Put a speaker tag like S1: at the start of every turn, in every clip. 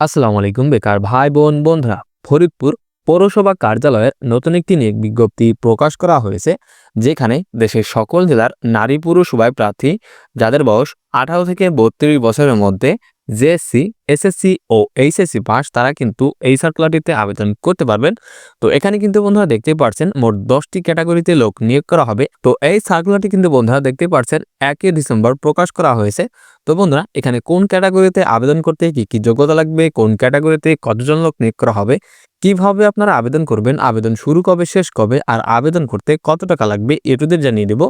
S1: আসসালামু আলাইকুম, বেকার ভাই বোন বন্ধুরা। ফরিদপুর পৌরসভা কার্যালয়ের নতুন একটি নিয়োগ বিজ্ঞপ্তি প্রকাশ করা হয়েছে, যেখানে দেশের সকল জেলার নারী পুরুষ উভয় প্রার্থী, যাদের বয়স আঠারো থেকে বত্রিশ বছরের মধ্যে জেএসসি এসএসসি ও এইচএসসি পাস তারা কিন্তু এই সার্কুলারটিতে আবেদন করতে পারবেন। তো এখানে কিন্তু বন্ধুরা দেখতে পাচ্ছেন মোট দশটি ক্যাটাগরিতে লোক নিয়োগ করা হবে। তো এই সার্কুলারটি কিন্তু বন্ধুরা দেখতে পাচ্ছেন একই ডিসেম্বর প্রকাশ করা হয়েছে। তো বন্ধুরা, এখানে কোন ক্যাটাগরিতে আবেদন করতে কি কি যোগ্যতা লাগবে, কোন ক্যাটাগরিতে কতজন লোক নিয়োগ করা হবে কীভাবে আপনারা আবেদন করবেন, আবেদন শুরু কবে, শেষ কবে, আর আবেদন করতে কত টাকা লাগবে এটুদের জানিয়ে দেব।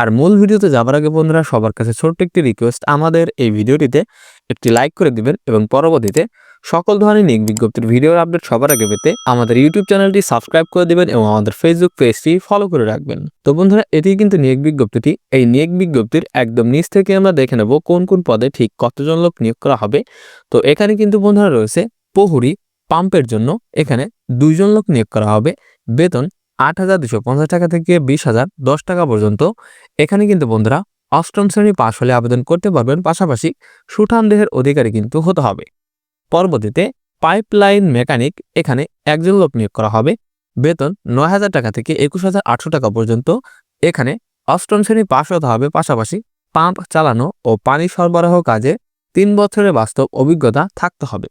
S1: আর মূল ভিডিওতে যাবার আগে বন্ধুরা, সবার কাছে ছোট্ট একটি রিকোয়েস্ট আমাদের এই ভিডিওটিতে একটি লাইক করে দিবেন এবং পরবর্তীতে সকল ধরনের নিয়োগ বিজ্ঞপ্তির ভিডিওর আপডেট সবার আগে পেতে আমাদের ইউটিউব চ্যানেলটি সাবস্ক্রাইব করে দিবেন এবং আমাদের ফেসবুক পেজটি ফলো করে রাখবেন। তো বন্ধুরা এটি কিন্তু নিয়োগ বিজ্ঞপ্তিটি। এই নিয়োগ বিজ্ঞপ্তির একদম নিচ থেকে আমরা দেখে নেব কোন কোন পদে ঠিক কতজন লোক নিয়োগ করা হবে। তো এখানে কিন্তু বন্ধুরা রয়েছে প্রহুরি পাম্পের জন্য এখানে দুইজন লোক নিয়োগ করা হবে। বেতন আট হাজার দুশো পঞ্চাশ টাকা থেকে বিশ হাজার দশ টাকা পর্যন্ত। এখানে কিন্তু বন্ধুরা অষ্টম শ্রেণি পাশ হলে আবেদন করতে পারবেন, পাশাপাশি সুঠাম দেহের অধিকারী কিন্তু হতে হবে। পরবর্তীতে পাইপলাইন মেকানিক এখানে একজন লোক নিয়োগ করা হবে। বেতন নয় হাজার টাকা থেকে একুশ হাজার আটশো টাকা পর্যন্ত। এখানে অষ্টম শ্রেণি পাশ হতে হবে, পাশাপাশি পাম্প চালানো ও পানি সরবরাহ কাজে তিন বছরের বাস্তব অভিজ্ঞতা থাকতে হবে।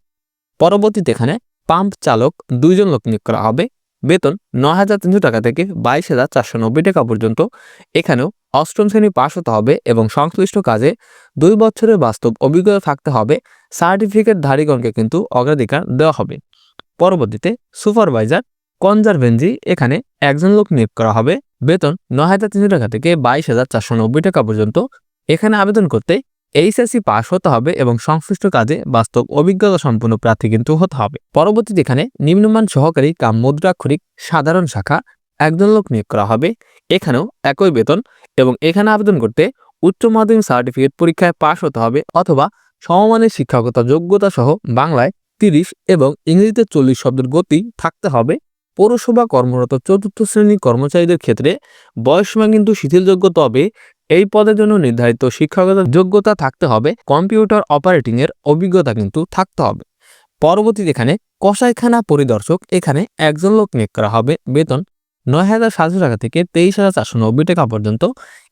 S1: পরবর্তীতে এখানে পাম্প চালক দুইজন লোক নিয়োগ করা হবে। বেতন নয় হাজার তিনশো টাকা থেকে বাইশ হাজার চারশো নব্বই টাকা পর্যন্ত। এখানেও অষ্টম শ্রেণি পাশ হতে হবে এবং সংশ্লিষ্ট কাজে দুই বছরের বাস্তব অভিজ্ঞতা থাকতে হবে। সার্টিফিকেট ধারীগণকে কিন্তু অগ্রাধিকার দেওয়া হবে। পরবর্তীতে সুপারভাইজার কনজারভেন্সি এখানে একজন লোক নিয়োগ করা হবে। বেতন নয় হাজার তিনশো টাকা থেকে বাইশ হাজার চারশো নব্বই টাকা পর্যন্ত। এখানে আবেদন করতে এইচএসসি পাস হতে হবে এবং সংশ্লিষ্ট কাজে বাস্তব অভিজ্ঞতা সম্পন্ন প্রার্থী কিন্তু হতে হবে। পরবর্তীতে এখানে নিম্নমান সহকারী কাম মুদ্রাক্ষরিক সাধারণ শাখা একজন লোক নিয়োগ করা হবে। এখানেও একই বেতন এবং এখানে আবেদন করতে উচ্চ মাধ্যমিক সার্টিফিকেট পরীক্ষায় পাশ হতে হবে অথবা সমমানের শিক্ষাগত যোগ্যতা সহ বাংলায় তিরিশ এবং ইংরেজিতে চল্লিশ শব্দের গতি থাকতে হবে। পৌরসভা কর্মরত চতুর্থ শ্রেণির কর্মচারীদের ক্ষেত্রে বয়সসীমা কিন্তু শিথিলযোগ্য, তবে এই পদের জন্য নির্ধারিত শিক্ষাগত যোগ্যতা থাকতে হবে, কম্পিউটার অপারেটিং এর অভিজ্ঞতা কিন্তু থাকতে হবে। পরবর্তীতে এখানে কষাইখানা পরিদর্শক, এখানে একজন লোক নিয়োগ করা হবে। বেতন নয় হাজার সাতশো টাকা থেকে তেইশ হাজার চারশো নব্বই টাকা পর্যন্ত।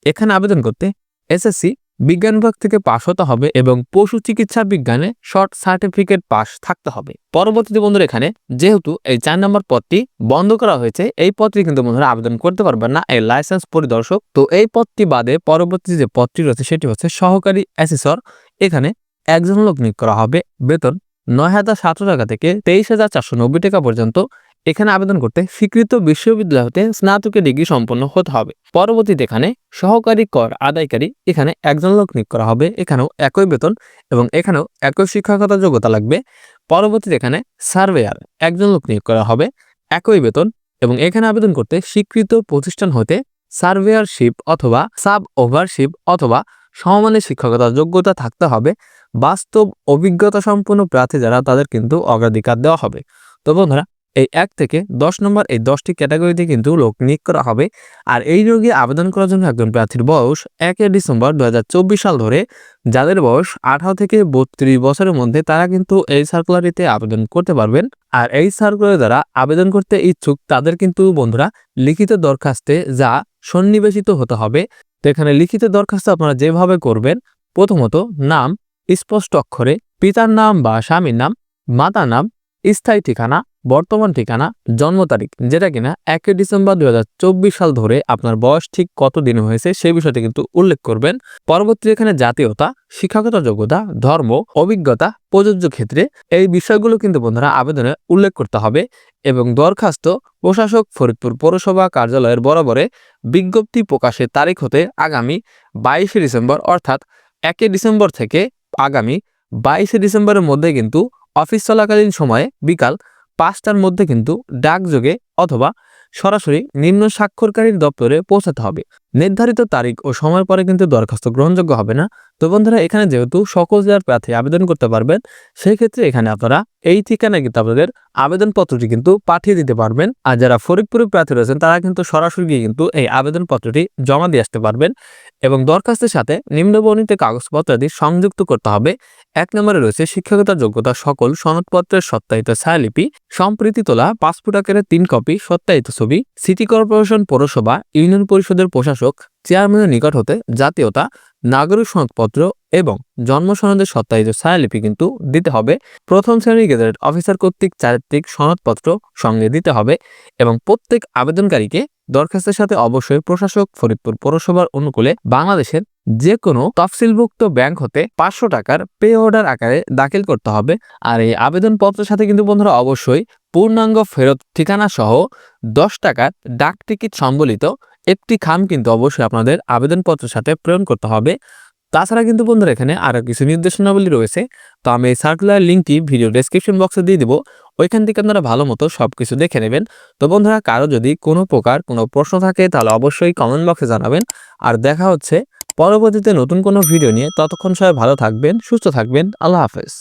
S1: এখানে আবেদন করতে এসএসসি বিজ্ঞান বিভাগ থেকে পাশ হতে হবে এবং পশু চিকিৎসা বিজ্ঞানে শর্ট সার্টিফিকেট পাস থাকতে হবে। পরবর্তীতে বন্ধুরা এখানে, যেহেতু এই চার নম্বর পদটি বন্ধ করা হয়েছে, এই পদটি কিন্তু বন্ধুরা আবেদন করতে পারবেন না, এই লাইসেন্স পরিদর্শক। তো এই পদটি বাদে পরবর্তী যে পদটি রয়েছে, সেটি হচ্ছে সহকারী অ্যাসেসর। এখানে একজন লোক নিয়োগ করা হবে। বেতন নয় হাজার সাতশো টাকা থেকে তেইশ হাজার চারশো নব্বই টাকা পর্যন্ত। এখানে আবেদন করতে স্বীকৃত বিশ্ববিদ্যালয় হতে স্নাতকের ডিগ্রি সম্পন্ন হতে হবে। পরবর্তীতে এখানে সহকারী কর আদায়কারী এখানে একজন লোক নিয়োগ করা হবে। এখানেও একই বেতন এবং এখানেও একই শিক্ষাগত যোগ্যতা লাগবে। পরবর্তীতে এখানে সার্ভেয়ার একজন লোক নিয়োগ করা হবে। একই বেতন এবং এখানে আবেদন করতে স্বীকৃত প্রতিষ্ঠান হতে সার্ভেয়ারশিপ অথবা সাব ওভারশিপ অথবা সমমানের শিক্ষকতার যোগ্যতা থাকতে হবে। বাস্তব অভিজ্ঞতা সম্পন্ন প্রার্থী যারা তাদের কিন্তু অগ্রাধিকার দেওয়া হবে। তো বন্ধুরা এই এক থেকে দশ নম্বর এই দশটি ক্যাটাগরিতে কিন্তু লোক নিয়োগ করা হবে। আর এই রোগে আবেদন করার জন্য একজন প্রার্থীর বয়স একে ডিসেম্বর দুহাজার চব্বিশ সাল ধরে। যাদের বয়স আঠারো থেকে বত্রিশ বছরের মধ্যে তারা কিন্তু এই সার্কুলারিতে আবেদন করতে পারবেন। আর এই সার্কুলারে দ্বারা আবেদন করতে ইচ্ছুক তাদের কিন্তু বন্ধুরা লিখিত দরখাস্তে যা সন্নিবেশিত হতে হবে। তো এখানে লিখিত দরখাস্ত আপনারা যেভাবে করবেন, প্রথমত নাম, স্পষ্ট অক্ষরে, পিতার নাম বা স্বামীর নাম, মাতার নাম স্থায়ী ঠিকানা, বর্তমান ঠিকানা, জন্ম তারিখ, যেটা কিনা একই ডিসেম্বর দুই সাল ধরে আপনার বয়স ঠিক কত দিন হয়েছে সেই বিষয়টি কিন্তু উল্লেখ করবেন। পরবর্তী এখানে জাতীয়তা, শিক্ষাগত যোগ্যতা, ধর্ম, অভিজ্ঞতা, প্রযোজ্য ক্ষেত্রে এই বিষয়গুলো কিন্তু বন্ধুরা আবেদনে উল্লেখ করতে হবে এবং দরখাস্ত প্রশাসক ফরিদপুর পৌরসভা কার্যালয়ের বরাবরে বিজ্ঞপ্তি প্রকাশের তারিখ হতে আগামী বাইশে ডিসেম্বর অর্থাৎ একই ডিসেম্বর থেকে আগামী বাইশে ডিসেম্বরের মধ্যে কিন্তু অফিস চলাকালীন সময়ে বিকাল পাঁচটার মধ্যে কিন্তু ডাকযোগে অথবা সরাসরি নিম্ন স্বাক্ষরকারীর দপ্তরে পৌঁছাতে হবে। নির্ধারিত তারিখ ও সময় পরে কিন্তু দরখাস্ত গ্রহণযোগ্য হবে না। তো বন্ধুরা, এখানে যেহেতু সকল জেলার প্রার্থী আবেদন করতে পারবেন সেই ক্ষেত্রে এখানে আপনারা এই ঠিকানায় কিন্তু আপনাদের আবেদনপত্রটি কিন্তু পাঠিয়ে দিতে পারবেন। আর যারা ফরিদপুরের প্রার্থী রয়েছেন, তারা কিন্তু সরাসরি গিয়ে কিন্তু এই আবেদনপত্রটি জমা দিয়ে আসতে পারবেন এবং দরখাস্তের সাথে নিম্নবর্ণিত কাগজপত্রাদি সংযুক্ত করতে হবে। এক নম্বরে রয়েছে শিক্ষকতা যোগ্যতা সকল সনদপত্রের সত্যায়িত ছায়ালিপি, সম্প্রীতি তোলা, পাসপোর্ট আকারের তিন কপি, সত্যায়িত ছবি, সিটি কর্পোরেশন পৌরসভা, ইউনিয়ন পরিষদের প্রশাসক চেয়ারম্যানের নিকট হতে জাতীয়তা, নাগরিক সনদপত্র এবং জন্ম সনদের সত্যায়িত ছায়ালিপি কিন্তু দিতে হবে। প্রথম শ্রেণির গেজেট অফিসার কর্তৃক চারিত্রিক সনদপত্র সঙ্গে দিতে হবে এবং প্রত্যেক আবেদনকারীকে দরখাস্তের সাথে অবশ্যই প্রশাসক ফরিদপুর পৌরসভার অনুকূলে বাংলাদেশের যে কোনো তফসিলভুক্ত ব্যাংক হতে পাঁচশো টাকার পে অর্ডার আকারে দাখিল করতে হবে। আর এই আবেদনপত্রের সাথে কিন্তু বন্ধুরা অবশ্যই পূর্ণাঙ্গ ফেরত ঠিকানা সহ দশ টাকার ডাক টিকিট সম্বলিত একটি খাম কিন্তু অবশ্যই আপনাদের আবেদনপত্রের সাথে প্রেরণ করতে হবে। তাছাড়া কিন্তু বন্ধুরা এখানে আরও কিছু নির্দেশনাবলী রয়েছে। তো আমি এই সার্কুলার লিঙ্কটি ভিডিও ডেসক্রিপশন বক্সে দিয়ে দিব। ওইখান থেকে আপনারা ভালো মতো সব কিছু দেখে নেবেন। তো বন্ধুরা, কারও যদি কোনো প্রকার কোনো প্রশ্ন থাকে, তাহলে অবশ্যই কমেন্ট বক্সে জানাবেন। আর দেখা হচ্ছে পরবর্তীতে নতুন কোনো ভিডিও নিয়ে। ততক্ষণ সবাই ভালো থাকবেন, সুস্থ থাকবেন। আল্লাহ হাফেজ।